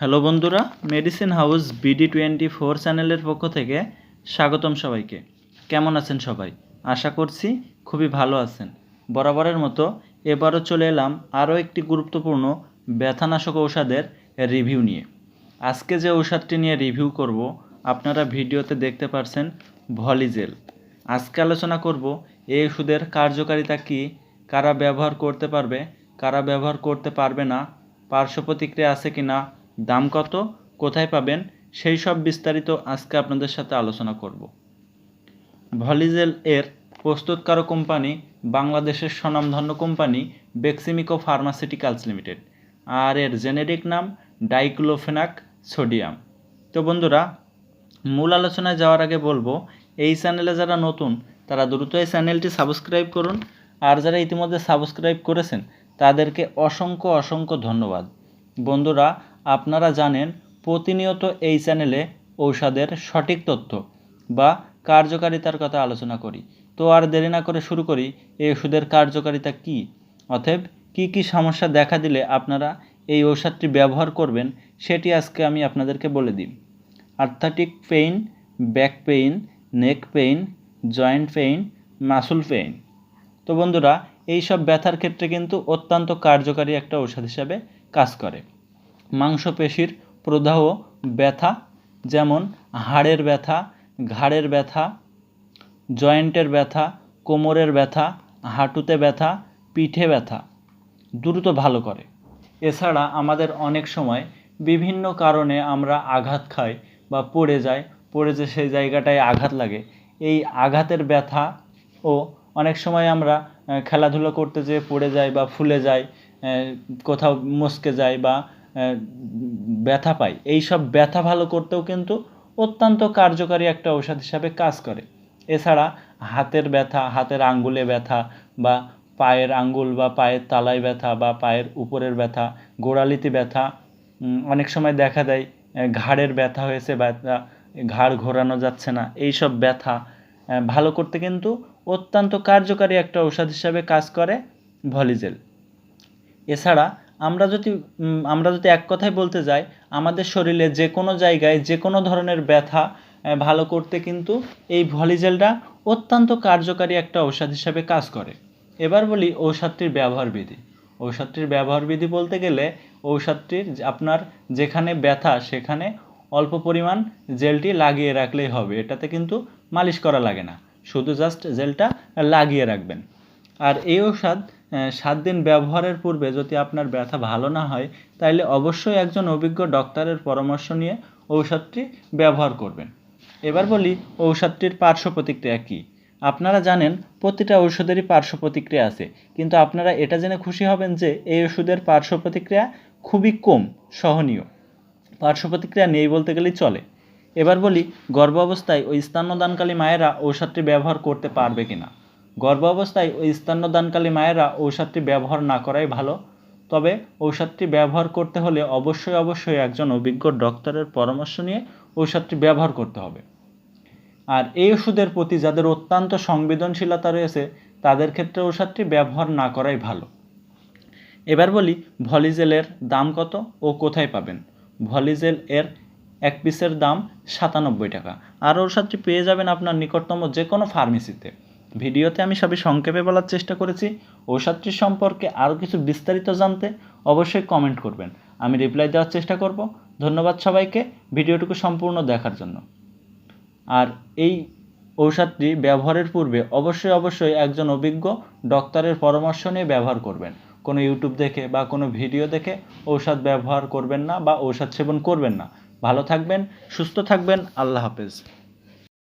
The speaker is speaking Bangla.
হ্যালো বন্ধুরা medicine house BD twenty four চ্যানেলের পক্ষ থেকে স্বাগতম সবাইকে। কেমন আছেন সবাই? আশা করছি খুবই ভালো আছেন। বরাবরের মতো এবারও চলে এলাম আরও একটি গুরুত্বপূর্ণ ব্যথানাশক ঔষধের রিভিউ নিয়ে। আজকে যে ঔষধটি নিয়ে রিভিউ করব, আপনারা ভিডিওতে দেখতে পারছেন ভলিজেল। আজকে আলোচনা করব, এই ওষুধের কার্যকারিতা কী, কারা ব্যবহার করতে পারবে, কারা ব্যবহার করতে পারবে না পার্শ্ব প্রতিক্রিয়া আছে কি না দাম কত, কোথায় পাবেন, সেই সব বিস্তারিত আজকে আপনাদের সাথে আলোচনা করব। ভলিজেল এর প্রস্তুতকারক কোম্পানি বাংলাদেশের স্বনামধন্য কোম্পানি বেক্সিমিকো ফার্মাসিউটিক্যালস লিমিটেড। আর এর জেনেরিক নাম ডাইক্লোফেনাক সোডিয়াম। তো বন্ধুরা, মূল আলোচনায় যাওয়ার আগে বলব, এই চ্যানেলে যারা নতুন, তারা দ্রুত এই চ্যানেলটি সাবস্ক্রাইব করুন। আর যারা ইতিমধ্যে সাবস্ক্রাইব করেছেন, তাদেরকে অসংখ্য অসংখ্য ধন্যবাদ। বন্ধুরা আপনারা জানেন প্রতিনিয়ত এই চ্যানেলে ঔষধের সঠিক তথ্য বা কার্যকারিতার কথা আলোচনা করি। তো আর দেরি না করে শুরু করি, এই ওষুধের কার্যকারিতা কী? অতএব কী কী সমস্যা দেখা দিলে আপনারা এই ঔষধটি ব্যবহার করবেন, সেটি আজকে আমি আপনাদেরকে বলে দিই। Arthritic pain, back pain, neck pain, joint pain, muscle pain. তো বন্ধুরা, এই সব ব্যথার ক্ষেত্রে কিন্তু অত্যন্ত কার্যকারী একটা ঔষধ হিসাবে কাজ করে। মাংসপেশির প্রদাহ, ব্যথা, যেমন হাড়ের ব্যথা, ঘাড়ের ব্যথা, জয়েন্টের ব্যথা, কোমরের ব্যথা, হাঁটুতে ব্যথা, পিঠে ব্যথা, দ্রুত ভালো করে। এছাড়া আমাদের অনেক সময় বিভিন্ন কারণে আমরা আঘাত খাই বা পড়ে যাই, পড়ে যে সেই জায়গাটায় আঘাত লাগে, এই আঘাতের ব্যথা ও অনেক সময় আমরা খেলাধুলো করতে যেয়ে পড়ে যাই বা ফুলে যাই কোথাও মস্কে যাই বা ব্যথা পাই এই সব ব্যথা ভালো করতেও কিন্তু অত্যন্ত কার্যকারী একটা ঔষধ হিসাবে কাজ করে। এছাড়া হাতের ব্যথা, হাতের আঙ্গুলে ব্যথা বা পায়ের আঙ্গুল বা পায়ের তালায় ব্যথা বা পায়ের উপরের ব্যথা, গোড়ালিতে ব্যথা অনেক সময় দেখা দেয় ঘাড়ের ব্যথা হয়েছে ব্যথা ঘাড় ঘোরানো যাচ্ছে না। এই সব ব্যথা ভালো করতে কিন্তু অত্যন্ত কার্যকারী একটা ঔষধ হিসাবে কাজ করে ভলিজেল। এছাড়া আমরা যদি আমরা যদি এক কথায় বলতে যাই, আমাদের শরীরে যে কোনো জায়গায় যে কোনো ধরনের ব্যথা ভালো করতে কিন্তু এই ভলিজেলটা অত্যন্ত কার্যকারী একটা ঔষধ হিসাবে কাজ করে। এবার বলি ঔষধটির ব্যবহার বিধি। ঔষধটির ব্যবহার বিধি বলতে গেলে ঔষধটির আপনার যেখানে ব্যথা, সেখানে অল্প পরিমাণ জেলটি লাগিয়ে রাখলেই হবে। এটাতে কিন্তু মালিশ করা লাগে না। শুধু জাস্ট জেলটা লাগিয়ে রাখবেন। আর এই ঔষধ সাত দিন ব্যবহারের পূর্বে যদি আপনার ব্যথা ভালো না হয় তাহলে অবশ্যই একজন অভিজ্ঞ ডক্টরের পরামর্শ নিয়ে ঔষধটি ব্যবহার করবেন। এবার বলি, ঔষধটির পার্শ্ব প্রতিক্রিয়া কী? আপনারা জানেন প্রতিটা ঔষধেরই পার্শ্ব প্রতিক্রিয়া আছে, কিন্তু আপনারা এটা জেনে খুশি হবেন যে এই ওষুধের পার্শ্ব প্রতিক্রিয়া খুবই কম, সহনীয়। পার্শ্ব প্রতিক্রিয়া নেই বলতে গেলেই চলে। এবার বলি গর্ভ অবস্থায় ওই স্তন্যদানকালী মায়েরা ঔষধটি ব্যবহার করতে পারবে কিনা? গর্ভ অবস্থায় ওই স্তন্যদানকালী মায়েরা ঔষধটি ব্যবহার না করাই ভালো। তবে ঔষধটি ব্যবহার করতে হলে অবশ্যই অবশ্যই একজন অভিজ্ঞ ডক্টরের পরামর্শ নিয়ে ঔষধটি ব্যবহার করতে হবে। আর এই ওষুধের প্রতি যাদের অত্যন্ত সংবেদনশীলতা রয়েছে, তাদের ক্ষেত্রে ঔষধটি ব্যবহার না করাই ভালো। এবার বলি, ভলিজেলের দাম কত ও কোথায় পাবেন? ভলিজেল এর এক পিসের দাম সাতানব্বই টাকা। আর ঔষধটি পেয়ে যাবেন আপনার নিকটতম যে কোনো ফার্মেসিতে। ভিডিওতে আমি সবই সংক্ষেপে বলার চেষ্টা করেছি। ঔষধটির সম্পর্কে আরও কিছু বিস্তারিত জানতে অবশ্যই কমেন্ট করবেন। আমি রিপ্লাই দেওয়ার চেষ্টা করব। ধন্যবাদ সবাইকে ভিডিওটুকু সম্পূর্ণ দেখার জন্য। আর এই ঔষধটি ব্যবহারের পূর্বে অবশ্যই অবশ্যই একজন অভিজ্ঞ ডক্টরের পরামর্শ নিয়ে ব্যবহার করবেন। কোনো ইউটিউব দেখে বা কোনো ভিডিও দেখে ঔষধ ব্যবহার করবেন না বা ঔষধ সেবন করবেন না। ভালো থাকবেন, সুস্থ থাকবেন, আল্লাহ হাফেজ।